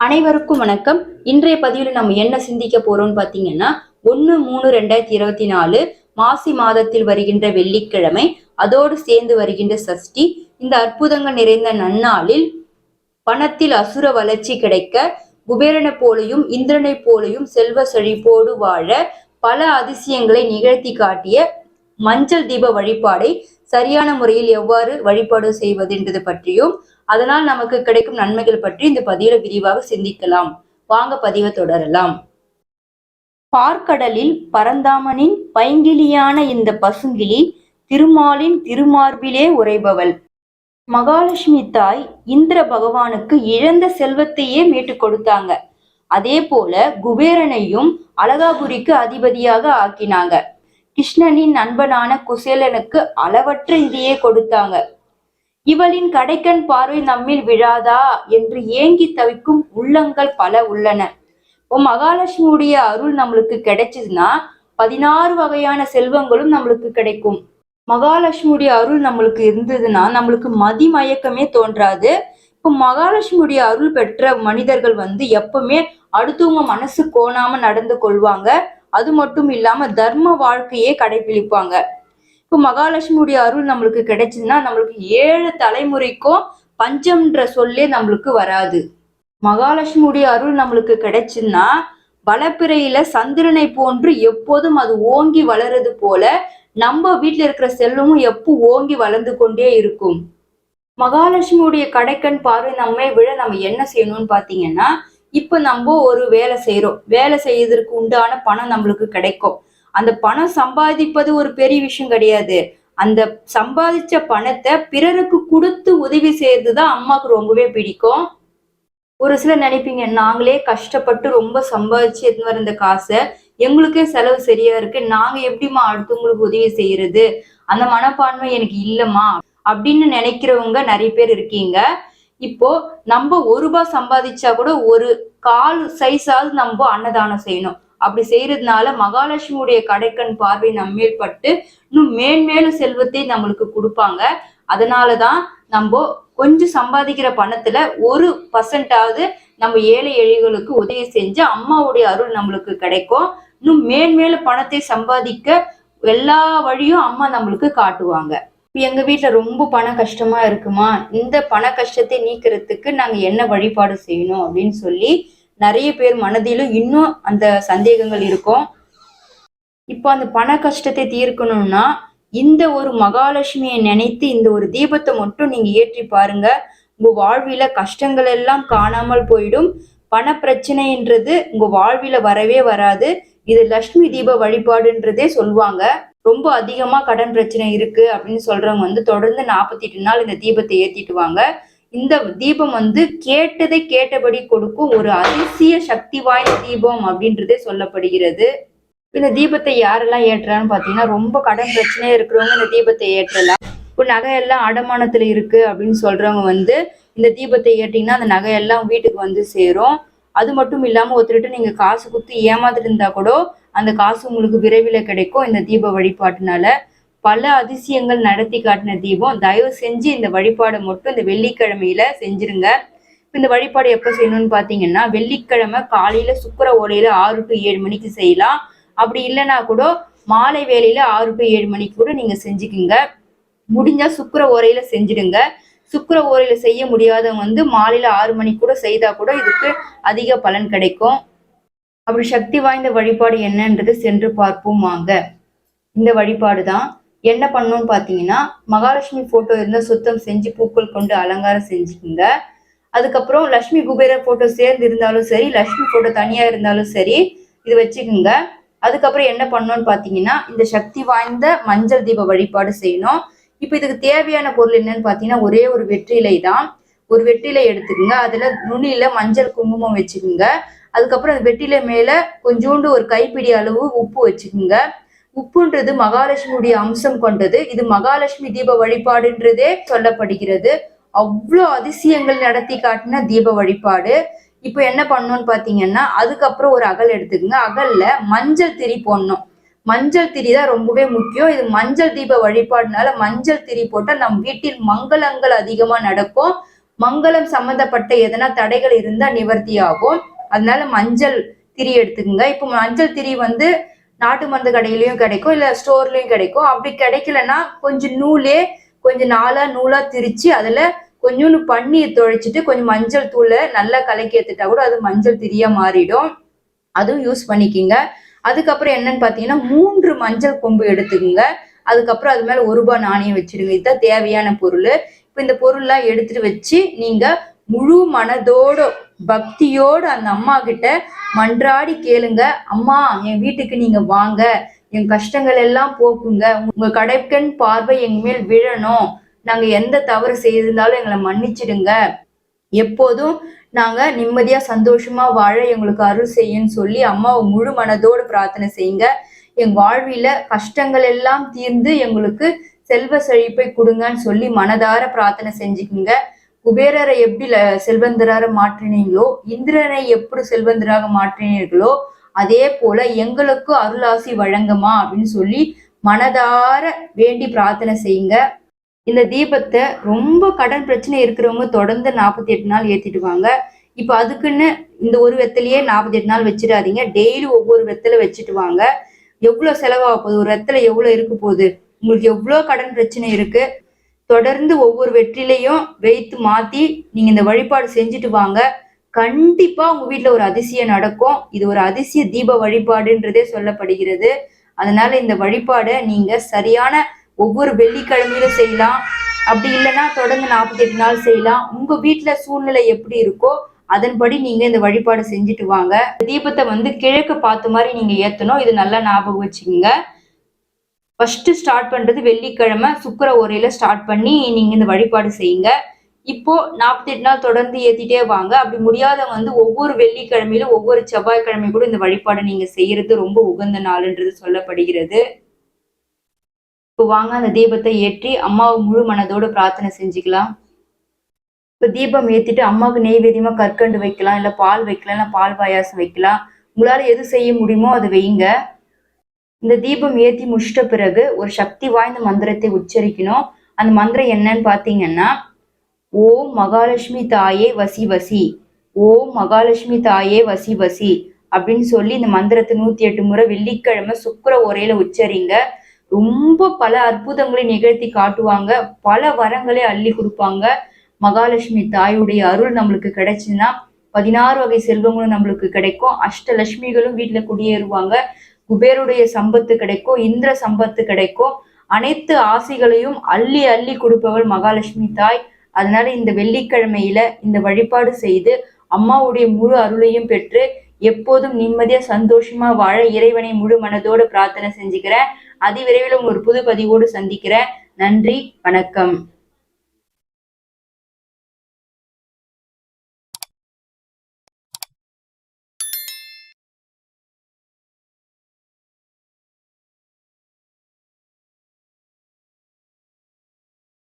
அனைவருக்கும் வணக்கம். இன்றைய பதிவில் நம்ம என்ன சிந்திக்க போறோம்னு பாத்தீங்கன்னா ஒன்னு மூணு ரெண்டாயிரத்தி இருபத்தி நாலு மாசி மாதத்தில் வருகின்ற வெள்ளிக்கிழமை அதோடு சேர்ந்து வருகின்ற சஷ்டி. இந்த அற்புதங்கள் நிறைந்த நன்னாளில் பணத்தில் அசுர வளர்ச்சி கிடைக்க குபேரனை போலையும் இந்திரனை போலையும் செல்வ செழிப்போடு வாழ பல அதிசயங்களை நிகழ்த்தி காட்டிய மஞ்சள் தீப வழிபாடை சரியான முறையில் எவ்வாறு வழிபாடு செய்வது என்பது பற்றியும் அதனால் நமக்கு கிடைக்கும் நன்மைகள் பற்றி இந்த பதிவில விரிவாக சிந்திக்கலாம். வாங்க பதிவை தொடரலாம். பார்க்கடலில் பரந்தாமனின் பைங்கிலியான இந்த பசுங்கிளி திருமாலின் திருமார்பிலே உறைபவள். மகாலட்சுமி தாய் இந்திர பகவானுக்கு இழந்த செல்வத்தையே மீட்டு கொடுத்தாங்க. அதே போல குபேரனையும் அழகாபுரிக்கு அதிபதியாக ஆக்கினாங்க. கிருஷ்ணனின் நண்பனான குசேலனுக்கு அளவற்ற இதையே கொடுத்தாங்க. இவளின் கடைக்கண் பார்வை நம்மில் விழாதா? என்று ஏங்கி தவிக்கும் உள்ளங்கள் பல உள்ளன. இப்போ மகாலட்சுமியுடைய அருள் நம்மளுக்கு கிடைச்சதுன்னா பதினாறு வகையான செல்வங்களும் நம்மளுக்கு கிடைக்கும். மகாலட்சுமியுடைய அருள் நம்மளுக்கு இருந்ததுன்னா நம்மளுக்கு மதிமயக்கமே தோன்றாது. இப்போ மகாலட்சுமியுடைய அருள் பெற்ற மனிதர்கள் வந்து எப்பவுமே அடுத்தவங்க மனசு கோணாம நடந்து கொள்வாங்க. அது மட்டும் இல்லாம தர்ம வாழ்க்கையே கடைபிடிப்பாங்க. இப்போ மகாலட்சுமியுடைய அருள் நம்மளுக்கு கிடைச்சதுன்னா நம்மளுக்கு ஏழு தலைமுறைக்கும் பஞ்சம்ன்ற சொல்லே நம்மளுக்கு வராது. மகாலட்சுமியுடைய அருள் நம்மளுக்கு கிடைச்சுன்னா வளப்பிறையில சந்திரனை போன்று எப்போதும் அது ஓங்கி வளருது போல நம்ம வீட்டில் இருக்கிற செல்வமும் எப்போ ஓங்கி வளர்ந்து கொண்டே இருக்கும். மகாலட்சுமியுடைய கடைக்கண் பார்வை நம்மை விட நம்ம என்ன செய்யணும்னு பார்த்தீங்கன்னா இப்போ நம்ம ஒரு வேலை செய்கிறோம் வேலை செய்யறதுக்கு உண்டான பணம் நம்மளுக்கு கிடைக்கும். அந்த பணம் சம்பாதிப்பது ஒரு பெரிய விஷயம் கிடையாது. அந்த சம்பாதிச்ச பணத்தை பிறருக்கு கொடுத்து உதவி செய்யறது தான் அம்மாவுக்கு ரொம்பவே பிடிக்கும். ஒரு சிலர் நினைப்பீங்க நாங்களே கஷ்டப்பட்டு ரொம்ப சம்பாதிச்சு எடுத்து வர இந்த காசை எங்களுக்கே செலவு சரியா இருக்கு. நாங்க எப்படிம்மா அடுத்தவங்களுக்கு உதவி செய்யறது அந்த மனப்பான்மை எனக்கு இல்லம்மா. அப்படின்னு நினைக்கிறவங்க நிறைய பேர் இருக்கீங்க. இப்போ நம்ம ஒரு ரூபாய் சம்பாதிச்சா கூட ஒரு கால் சைஸாவது நம்ம அன்னதானம் செய்யணும். அப்படி செய்யறதுனால மகாலட்சுமியுடைய கடைக்கண் பார்வை நம்மேல் பட்டு இன்னும் மேன்மேலும் செல்வத்தை நம்மளுக்கு கொடுப்பாங்க. அதனாலதான் நம்ம கொஞ்சம் சம்பாதிக்கிற பணத்துல ஒரு பர்சன்டாவது நம்ம ஏழை எழிகளுக்கு உதவி செஞ்சு அம்மாவுடைய அருள் நம்மளுக்கு கிடைக்கும். இன்னும் மேன்மேலும் பணத்தை சம்பாதிக்க எல்லா வழியும் அம்மா நம்மளுக்கு காட்டுவாங்க. இப்போ எங்க வீட்டில் ரொம்ப பண கஷ்டமா இருக்குமா? இந்த பண கஷ்டத்தை நீக்கிறதுக்கு நாங்க என்ன வழிபாடு செய்யணும் அப்படின்னு சொல்லி நிறைய பேர் மனதிலும் இன்னும் அந்த சந்தேகங்கள் இருக்கும். இப்போ அந்த பண கஷ்டத்தை தீர்க்கணும்னா இந்த ஒரு மகாலட்சுமியை நினைத்து இந்த ஒரு தீபத்தை மட்டும் நீங்க ஏற்றி பாருங்க. உங்க வாழ்வில கஷ்டங்கள் எல்லாம் காணாமல் போயிடும். பண பிரச்சனைன்றது உங்க வாழ்வில வரவே வராது. இது லட்சுமி தீப வழிபாடுன்றதே சொல்லுவாங்க ரொம்ப அதிகமா கடன் பிரச்சனை இருக்கு அப்படின்னு சொல்றவங்க வந்து தொடர்ந்து நாற்பத்தி எட்டு நாள் இந்த தீபத்தை ஏத்திட்டு வாங்க. இந்த தீபம் வந்து கேட்டதை கேட்டபடி கொடுக்கும் ஒரு அதிசய சக்தி வாய்ந்த தீபம் அப்படின்றதே சொல்லப்படுகிறது. இந்த தீபத்தை யாரெல்லாம் ஏற்றுறான்னு பார்த்தீங்கன்னா ரொம்ப கடன் பிரச்சனையா இருக்கிறவங்க இந்த தீபத்தை ஏற்றலாம். இப்போ நகையெல்லாம் அடமானத்துல இருக்கு அப்படின்னு சொல்றவங்க வந்து இந்த தீபத்தை ஏற்றீங்கன்னா அந்த நகையெல்லாம் வீட்டுக்கு வந்து சேரும். அது மட்டும் இல்லாம ஒருத்தர்கிட்ட நீங்க காசு கொடுத்து ஏமாத்திருந்தா கூட அந்த காசு உங்களுக்கு விரைவில் கிடைக்கும் இந்த தீப வழிபாட்டுனால. பல அதிசயங்கள் நடத்தி காட்டின தீபம். தயவு செஞ்சு இந்த வழிபாடை மட்டும் இந்த வெள்ளிக்கிழமையில செஞ்சிருங்க. இந்த வழிபாடு எப்போ செய்யணும்னு பார்த்தீங்கன்னா வெள்ளிக்கிழமை காலையில சுக்கர ஓலையில ஆறு டு ஏழு மணிக்கு செய்யலாம். அப்படி இல்லைன்னா கூட மாலை வேலையில ஆறு டு ஏழு மணிக்கு கூட நீங்க செஞ்சுக்குங்க. முடிஞ்சா சுக்கர ஓரையில செஞ்சிடுங்க. சுக்கர ஓரையில செய்ய முடியாதவங்க வந்து மாலையில ஆறு மணிக்கு கூட செய்தா கூட இதுக்கு அதிக பலன் கிடைக்கும். அப்படி சக்தி வாய்ந்த வழிபாடு என்னன்றது சென்று பார்ப்போம் வாங்க. இந்த வழிபாடு தான் என்ன பண்ணணும்னு பார்த்தீங்கன்னா மகாலட்சுமி ஃபோட்டோ இருந்தால் சுத்தம் செஞ்சு பூக்கள் கொண்டு அலங்காரம் செஞ்சுக்குங்க. அதுக்கப்புறம் லட்சுமி குபேர ஃபோட்டோ சேர்ந்து இருந்தாலும் சரி லக்ஷ்மி ஃபோட்டோ தனியாக இருந்தாலும் சரி இது வச்சுக்கோங்க. அதுக்கப்புறம் என்ன பண்ணணும்னு பார்த்தீங்கன்னா இந்த சக்தி வாய்ந்த மஞ்சள் தீப வழிபாடு செய்யணும். இப்போ இதுக்கு தேவையான பொருள் என்னன்னு பார்த்தீங்கன்னா ஒரே ஒரு வெற்றிலை தான். ஒரு வெற்றிலை எடுத்துக்கோங்க. அதில் நுனியில் மஞ்சள் குங்குமம் வச்சுக்கோங்க. அதுக்கப்புறம் அந்த வெற்றிலை மேலே கொஞ்சோண்டு ஒரு கைப்பிடி அளவு உப்பு வச்சுக்கோங்க. உப்புன்றது மகாலட்சுமியுடைய அம்சம் கொண்டது. இது மகாலட்சுமி தீப வழிபாடுன்றதே சொல்லப்படுகிறது. அவ்வளோ அதிசயங்கள் நடத்தி காட்டின தீப வழிபாடு. இப்போ என்ன பண்ணோம்னு பார்த்தீங்கன்னா அதுக்கப்புறம் ஒரு அகல் எடுத்துக்கோங்க. அகல்ல மஞ்சள் திரி போடணும். மஞ்சள் திரி தான் ரொம்பவே முக்கியம். இது மஞ்சள் தீப வழிபாடுனால மஞ்சள் திரி போட்டால் நம் வீட்டில் மங்களங்கள் அதிகமாக நடக்கும். மங்களம் சம்பந்தப்பட்ட எதனா தடைகள் இருந்தால் நிவர்த்தி ஆகும் அதனால மஞ்சள் திரி எடுத்துக்கோங்க. இப்போ மஞ்சள் திரி வந்து நாட்டு மருந்து கடையிலயும் கிடைக்கும் இல்ல ஸ்டோர்லயும் கிடைக்கும். அப்படி கிடைக்கலன்னா கொஞ்சம் நூலே கொஞ்சம் நாளா நூலா திரிச்சு அதுல கொஞ்சோண்டு பன்னீர் துழைச்சிட்டு கொஞ்சம் மஞ்சள் தூளை நல்லா கலக்கி எடுத்துட்டா கூட அது மஞ்சள் திரியா மாறிடும். அதுவும் யூஸ் பண்ணிக்கிங்க. அதுக்கப்புறம் என்னன்னு பார்த்தீங்கன்னா மூன்று மஞ்சள் கொம்பு எடுத்துக்கோங்க. அதுக்கப்புறம் அது மேல ஒரு ரூபாய் நாணயம் வச்சிடுங்க. இதுதான் தேவையான பொருள். இப்போ இந்த பொருள்லாம் எடுத்துட்டு வச்சு நீங்க முழு மனதோட பக்தியோடு அந்த அம்மா கிட்ட மன்றாடி கேளுங்க. அம்மா என் வீட்டுக்கு நீங்க வாங்க. என் கஷ்டங்கள் எல்லாம் போக்குங்க. உங்க கடைக்கண் பார்வை எங்க மேல் விழணும். நாங்க எந்த தவறு செய்திருந்தாலும் எங்களை மன்னிச்சிடுங்க. எப்போதும் நாங்க நிம்மதியா சந்தோஷமா வாழ எங்களுக்கு அருள் செய்யுன்னு சொல்லி அம்மாவை முழு மனதோடு பிரார்த்தனை செய்யுங்க. எங்க வாழ்வில கஷ்டங்கள் எல்லாம் தீர்ந்து எங்களுக்கு செல்வ செழிப்பை கொடுங்கன்னு சொல்லி மனதார பிரார்த்தனை செஞ்சுக்குங்க. குபேரரை எப்படி செல்வந்தராக மாற்றினீங்களோ இந்திரனை எப்படி செல்வந்தராக மாற்றினீர்களோ அதே போல எங்களுக்கும் அருளாசி வழங்குமா அப்படின்னு சொல்லி மனதார வேண்டி பிரார்த்தனை செய்யுங்க. இந்த தீபத்தை ரொம்ப கடன் பிரச்சனை இருக்கிறவங்க தொடர்ந்து நாற்பத்தி எட்டு நாள் ஏத்திட்டு வாங்க. இப்போ அதுக்குன்னு இந்த ஒரு வெத்திலேயே நாற்பத்தி எட்டு நாள் வச்சிடாதீங்க. டெய்லி ஒவ்வொரு வெத்தலை வச்சுட்டு வாங்க. எவ்வளோ செலவாக போகுது? ஒரு வெத்தலை எவ்வளோ இருக்க போகுது? உங்களுக்கு எவ்வளோ கடன் பிரச்சனை இருக்கு? தொடர்ந்து ஒவ்வொரு வெற்றிலையும் வைத்து மாத்தி நீங்க இந்த வழிபாடு செஞ்சுட்டு வாங்க. கண்டிப்பா உங்க வீட்டில் ஒரு அதிசயம் நடக்கும். இது ஒரு அதிசய தீப வழிபாடுன்றதே சொல்லப்படுகிறது. அதனால இந்த வழிபாடை நீங்க சரியான ஒவ்வொரு வெள்ளிக்கிழமையிலும் செய்யலாம். அப்படி இல்லைன்னா தொடர்ந்து நாற்பத்தி எட்டு நாள் செய்யலாம். உங்க வீட்டில் சூழ்நிலை எப்படி இருக்கோ அதன்படி நீங்க இந்த வழிபாடு செஞ்சுட்டு வாங்க. தீபத்தை வந்து கிழக்கு பார்த்த மாதிரி நீங்க ஏத்தணும். இது நல்லா ஞாபகம் வச்சுக்கோங்க. ஃபர்ஸ்ட் ஸ்டார்ட் பண்றது வெள்ளிக்கிழமை சுக்கர ஓரையில ஸ்டார்ட் பண்ணி நீங்க இந்த வழிபாடு செய்யுங்க. இப்போ நாற்பத்தி எட்டு நாள் தொடர்ந்து ஏத்திட்டே வாங்க. அப்படி முடியாதவங்க வந்து ஒவ்வொரு வெள்ளிக்கிழமையிலும் ஒவ்வொரு செவ்வாய்க்கிழமை கூட இந்த வழிபாடு நீங்க செய்யறது ரொம்ப உகந்த நாள்ன்றது சொல்லப்படுகிறது. இப்போ வாங்க அந்த தீபத்தை ஏற்றி அம்மாவை முழு மனதோடு பிரார்த்தனை செஞ்சுக்கலாம். இப்போ தீபம் ஏற்றிட்டு அம்மாவுக்கு நெய்வேதியமாக கற்கண்டு வைக்கலாம் இல்லை பால் வைக்கலாம் இல்லை பால் பாயாசம் வைக்கலாம். உங்களால் எது செய்ய முடியுமோ அதை வைங்க இந்த தீபம் ஏத்தி முடிச்சிட்ட பிறகு ஒரு சக்தி வாய்ந்த மந்திரத்தை உச்சரிக்கணும். அந்த மந்திரம் என்னன்னு பாத்தீங்கன்னா ஓம் மகாலட்சுமி தாயே வசி வசி ஓம் மகாலட்சுமி தாயே வசி வசி அப்படின்னு சொல்லி இந்த மந்திரத்தை நூத்தி எட்டு முறை வெள்ளிக்கிழமை சுக்கிர உரையில உச்சரிங்க. ரொம்ப பல அற்புதங்களை நிகழ்த்தி காட்டுவாங்க. பல வரங்களை அள்ளி கொடுப்பாங்க. மகாலட்சுமி தாயுடைய அருள் நம்மளுக்கு கிடைச்சுன்னா பதினாறு வகை செல்வங்களும் நம்மளுக்கு கிடைக்கும். அஷ்டலட்சுமிகளும் வீட்டுல குடியேறுவாங்க. குபேருடைய சம்பத்து கிடைக்கும் இந்திர சம்பத்து கிடைக்கும். அனைத்து ஆசைகளையும் அள்ளி அள்ளி கொடுப்பவள் மகாலட்சுமி தாய். அதனால இந்த வெள்ளிக்கிழமையில இந்த வழிபாடு செய்து அம்மாவுடைய முழு அருளையும் பெற்று எப்போதும் நிம்மதியா சந்தோஷமா வாழ இறைவனை முழு மனதோடு பிரார்த்தனை செஞ்சுக்கிறேன். அதிவிரைவில் ஒரு புது பதிவோடு சந்திக்கிறேன். நன்றி வணக்கம்.